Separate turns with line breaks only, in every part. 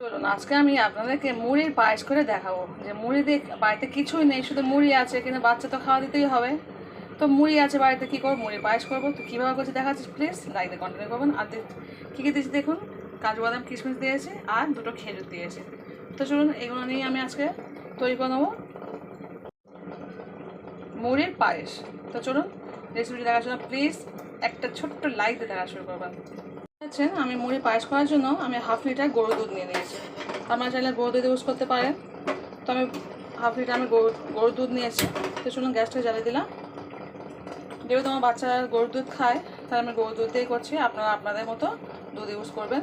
চলুন, আজকে আমি আপনাদেরকে মুড়ির পায়েস করে দেখাবো। যে মুড়ি দিয়ে বাড়িতে কিছুই নেই, শুধু মুড়ি আছে, কিন্তু বাচ্চা তো খাওয়া দিতেই হবে। তো মুড়ি আছে বাড়িতে, কী করব? মুড়ির পায়েস করব। তো কীভাবে করছি দেখাচ্ছি প্লিজ লাইকে কন্টিনিউ করবেন। আর কী কী দিয়েছি দেখুন? কাজু বাদাম, কিশমিশ দিয়েছি, আর দুটো খেজুর দিয়েছি। তো চলুন, এগুলো নিয়ে আমি আজকে তৈরি করে নেব। মুড়ির পায়েস। তো চলুন রেসিপিটি দেখার জন্য প্লিজ একটা ছোট্ট লাইক দিয়ে দেখা শুরু করবেন। আচ্ছা আমি মুড়ি পায়েস করার জন্য আমি হাফ লিটার গরুর দুধ নিয়ে নিয়েছি। আপনারা চাইলে গরুর দুধ ইউজ করতে পারেন তো আমি হাফ লিটার আমি গরু গরুর দুধ নিয়েছি। তো চলুন গ্যাসটা জ্বালিয়ে দিলাম। যেহেতু আমার বাচ্চারা গরুর দুধ খায় তাহলে আমি গরুর দুধ দিয়েই করছি। আপনারা আপনাদের মতো দুধ ইউজ করবেন।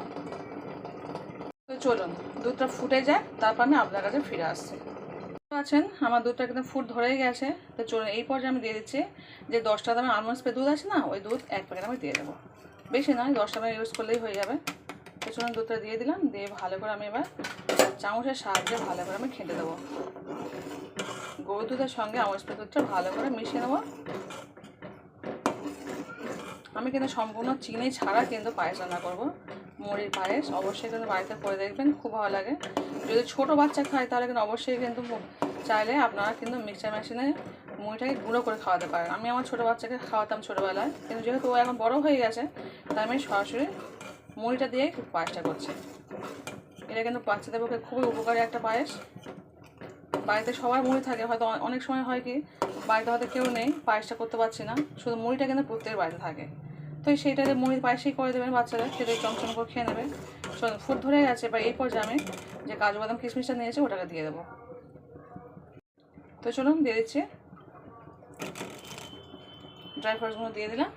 তো চলুন, দুধটা ফুটে যায়, তারপর আমি আপনার কাছে ফিরে আসছি। আছেন, আমার দুধটা একদম ফুট ধরেই গেছে। তো চলুন, এই পর্যায়ে আমি দিয়ে দিচ্ছি যে দশটা দামের আলমন্ড স্প্রে দুধ আছে না, ওই দুধ এক প্যাকেট আমি দিয়ে দেবো। বেশি নয় দশটা মিনিট ইউজ করলেই হয়ে যাবে। পেছনের দুধটা দিয়ে দিলাম, দিয়ে ভালো করে আমি এবার চামচের সাহায্যে ভালো করে আমি খেতে দেবো। গরু দুধের সঙ্গে আমার দুধটা ভালো করে মিশিয়ে নেব। আমি কিন্তু সম্পূর্ণ চিনি ছাড়া কিন্তু পায়েস রান্না করব। মুড়ির পায়েস অবশ্যই কিন্তু বাড়িতে করে দেখবেন, খুব ভালো লাগে। যদি ছোট বাচ্চা খায়, তাহলে কিন্তু অবশ্যই কিন্তু চাইলে আপনারা কিন্তু মিক্সচার মেশিনে মুড়িটাকে গুঁড়ো করে খাওয়াতে পারেন। আমি আমার ছোটো বাচ্চাকে খাওয়াতাম ছোটোবেলায়, কিন্তু যেহেতু ও এখন বড় হয়ে গেছে, তাই আমি সরাসরি মুড়িটা দিয়ে পায়েসটা করছি। এটা কিন্তু বাচ্চাদের পক্ষে খুবই উপকারী একটা পায়েস। বাড়িতে সবার মুড়ি থাকে, হয়তো অনেক সময় হয় কি, বাড়িতে হয়তো কেউ নেই, পায়েসটা করতে পারছি না। শুধু মুড়িটা কিন্তু প্রত্যেকের বাড়িতে থাকে। তো সেইটাতে মুড়ির পায়েসই করে দেবেন বাচ্চারা খেতে চমচম করে খেয়ে নেবে ফুট ধরে গেছে বা এই পর্যায়ে আমি যে কাজু বাদাম কিশমিশটা নিয়েছি, ওটাকে দিয়ে দেবো। তো চলুন, দিয়ে দিচ্ছি। ড্রাই ফ্রুটসগুলো দিয়ে দিলাম।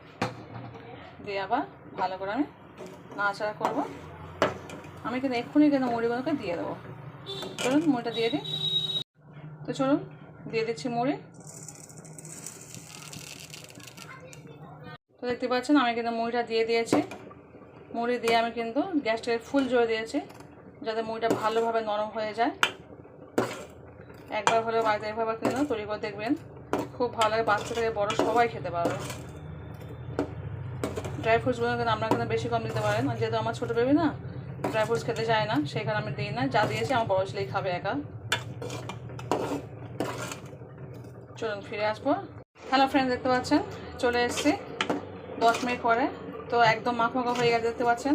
দিয়ে আবার ভালো করে আমি নাড়াচাড়া করব। আমি কিন্তু এক্ষুনি কিন্তু মুড়িগুলোকে দিয়ে দেবো। চলুন, মুড়িটা দিয়ে দিই। তো চলুন, দিয়ে দিচ্ছি মুড়ি। তো দেখতে পাচ্ছেন, আমি কিন্তু মুড়িটা দিয়ে দিয়েছি। মুড়ি দিয়ে আমি কিন্তু গ্যাসটাকে ফুল জোরে দিয়েছি, যাতে মুড়িটা ভালোভাবে নরম হয়ে যায়। একবার হলেও বাড়িতে একবার কিন্তু তৈরি করে দেখবেন, খুব ভালো লাগে বাচ্চা থেকে বড় সবাই খেতে পারবে। ড্রাই ফ্রুটসগুলো কিন্তু আপনারা কিন্তু বেশি কম দিতে পারেন যেহেতু আমার ছোটো বেবি না ড্রাই ফ্রুটস খেতে চায় না সেখানে আমি দিই না, যা দিয়েছি আমার বড় ছেলেই খাবে একা। চলুন ফিরে আসব। হ্যালো ফ্রেন্ড দেখতে পাচ্ছেন, চলে এসেছি। দশ মিনিট পরে। তো একদম মাখো মাখো হয়ে গেছে, দেখতে পাচ্ছেন?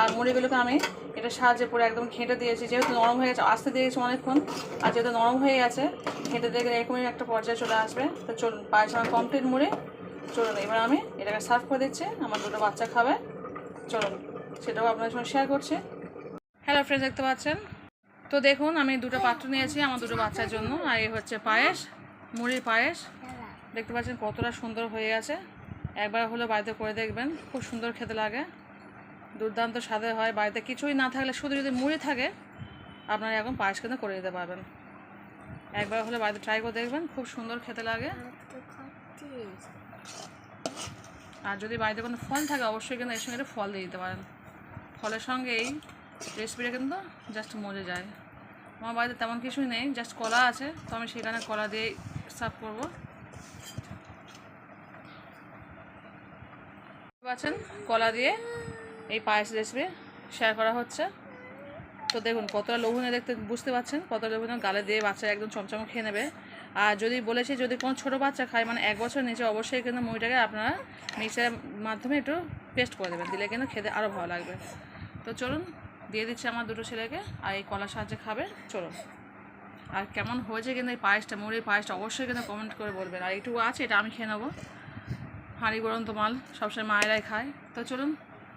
আর মুড়িগুলোকে আমি এটা সাহায্যে পরে একদম ঘেঁটে দিয়েছি। যেহেতু নরম হয়ে গেছে, আসতে দিয়েছি অনেকক্ষণ। আর যেহেতু নরম হয়ে গেছে, ঘেঁটে দিয়ে গেলে এরকমই একটা পর্যায়ে চলে আসবে। তো চলুন পায়েস আমার কমপ্লিট মুড়ি চলুন। এবার আমি এটাকে সার্ভ করে দিচ্ছি। আমার দুটো বাচ্চা খাবে। চলুন, সেটাও আপনাদের সঙ্গে শেয়ার করছি। হ্যালো ফ্রেন্ড দেখতে পাচ্ছেন? তো দেখুন, আমি দুটো পাত্র নিয়েছি আমার দুটো বাচ্চার জন্য। আর এই হচ্ছে পায়েস, মুড়ির পায়েস। দেখতে পাচ্ছেন কতটা সুন্দর হয়ে গেছে। একবার হলে বাড়িতে করে দেখবেন, খুব সুন্দর খেতে লাগে। দুর্দান্ত স্বাদে হয় বাড়িতে। কিছুই না থাকলে, শুধু যদি মুড়ি থাকে, আপনারা এখন পায়েস কিন্তু করে দিতে পারবেন। একবার হলে বাড়িতে ট্রাই করে দেখবেন, খুব সুন্দর খেতে লাগে। আর যদি বাড়িতে কোনো ফল থাকে, অবশ্যই কিন্তু এর সঙ্গে একটা ফল দিয়ে দিতে পারেন। ফলের সঙ্গে এই রেসিপিটা কিন্তু জাস্ট মজে যায়। আমার বাড়িতে তেমন কিছুই নেই জাস্ট কলা আছে, তো আমি সেখানে কলা দিয়ে সার্ভ করব। পাচ্ছেন কলা দিয়ে এই পায়েস রেসিপি শেয়ার করা হচ্ছে। তো দেখুন, কতটা লোভনীয় দেখতে, বুঝতে পারছেন? কতটা লোভনীয় গালে দিয়ে বাচ্চা একদম চমচম খেয়ে নেবে। আর যদি বলেছি, যদি কোনো ছোটো বাচ্চা খায় মানে এক বছর নিচে, অবশ্যই কিন্তু মুড়িটাকে আপনারা মিক্সারের মাধ্যমে একটু পেস্ট করে দেবেন। দিলে কিন্তু খেতে আরও ভালো লাগবে। তো চলুন, দিয়ে দিচ্ছি আমার দুটো ছেলেকে, আর এই কলার সাহায্যে খাবে। চলুন। আর কেমন হয়েছে কিন্তু এই পায়েসটা, মুড়ির পায়েসটা, অবশ্যই কিন্তু কমেন্ট করে বলবেন। আর একটু আছে, এটা আমি খেয়ে নেব। হাঁড়ি গরন্ত মাল সবসময় মায়েরাই খায়। তো চলুন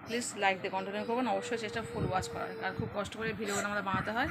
প্লিজ লাইক দিয়ে কন্টিনিউ করবেন। অবশ্যই চেষ্টা ফুল ওয়াচ করার। আর খুব কষ্ট করে ভিডিওগুলো আমাদের বানাতে হয়।